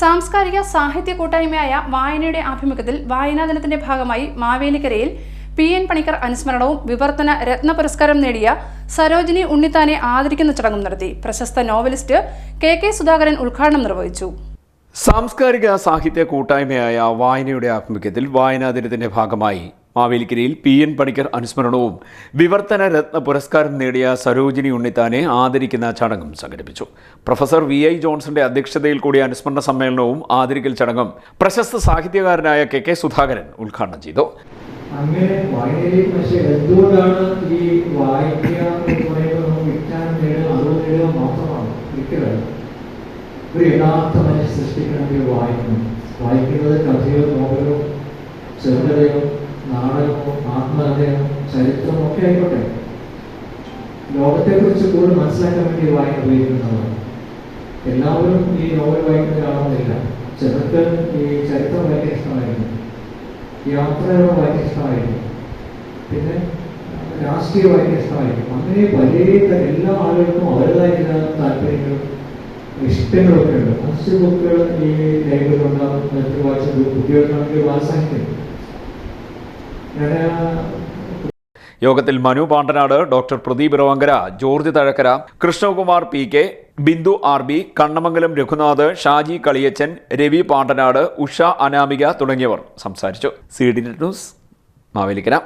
സാംസ്കാരിക സാഹിത്യ കൂട്ടായ്മയായ വായനയുടെ ആഭിമുഖ്യത്തിൽ വായനാ ദിനത്തിന്റെ ഭാഗമായി മാവേലിക്കരയിൽ പി എൻ പണിക്കർ അനുസ്മരണവും വിവർത്തന രത്ന പുരസ്കാരം നേടിയ സരോജിനി ഉണ്ണിത്താനെ ആദരിക്കുന്ന ചടങ്ങും നടത്തി. പ്രശസ്ത നോവലിസ്റ്റ് കെ കെ സുധാകരൻ ഉദ്ഘാടനം നിർവഹിച്ചു. സാംസ്കാരിക സാഹിത്യ കൂട്ടായ്മയായ വായനയുടെ ആഭിമുഖ്യത്തിൽ വായനാ ദിനത്തിന്റെ ഭാഗമായി മാവേലിക്കരയിൽ പി എൻ പണിക്കർ അനുസ്മരണവും വിവർത്തന രത്ന പുരസ്കാരം നേടിയ സരോജിനി ഉണ്ണിത്താനെ ആദരിക്കുന്ന ചടങ്ങും സംഘടിപ്പിച്ചു. പ്രൊഫസർ വി ഐ ജോൺസന്റെ അധ്യക്ഷതയിൽ കൂടിയ അനുസ്മരണ സമ്മേളനവും ആദരിക്കൽ ചടങ്ങും പ്രശസ്ത സാഹിത്യകാരനായ കെ കെ സുധാകരൻ ഉദ്ഘാടനം ചെയ്തു. അങ്ങനെ ഈ ഒരു യഥാർത്ഥ മനുഷ്യ സൃഷ്ടിക്കണമെങ്കിൽ വായിക്കണം വായിക്കുന്നത് കഥയോ നോവലോ ഒക്കെ ആയിക്കോട്ടെ ലോകത്തെക്കുറിച്ച് കൂടുതൽ മനസ്സിലാക്കാൻ വേണ്ടി വായന ഉപയോഗിക്കുന്നതാണ്. എല്ലാവരും ഈ നോവൽ വായിക്കുന്നവരാണെന്നില്ല. ചിലർക്ക് ഈ ചരിത്രം വായിക്കാൻ ഇഷ്ടമായിരുന്നു. യാത്രകൾ വായിക്കാൻ ഇഷ്ടമായിരുന്നു. പിന്നെ രാഷ്ട്രീയ ഭയങ്കര ഇഷ്ടമായിരിക്കും അങ്ങനെ പല എല്ലാ ആളുകൾക്കും അവരുടേതായ താല്പര്യങ്ങളും ഇഷ്ടങ്ങളൊക്കെ ഉണ്ട്. മനുഷ്യ ബുക്കുകൾ ഈ ലൈബ്രറി ഉണ്ടാകും വായിച്ചത് വായിച്ച കുട്ടികൾക്കാണെങ്കിൽ വാത്സാഹിത്യം ഞാൻ യോഗത്തിൽ Manu Pandanad doctor Pradeep Ronkara George Thazhakkara Krishnakumar P K Bindu R B Kannamangalam Raghunath Shaji Kaliyachan Ravi Pandanad Usha Anamika തുടങ്ങിയവർ സംസാരിച്ചു. C D news Mavelikkara.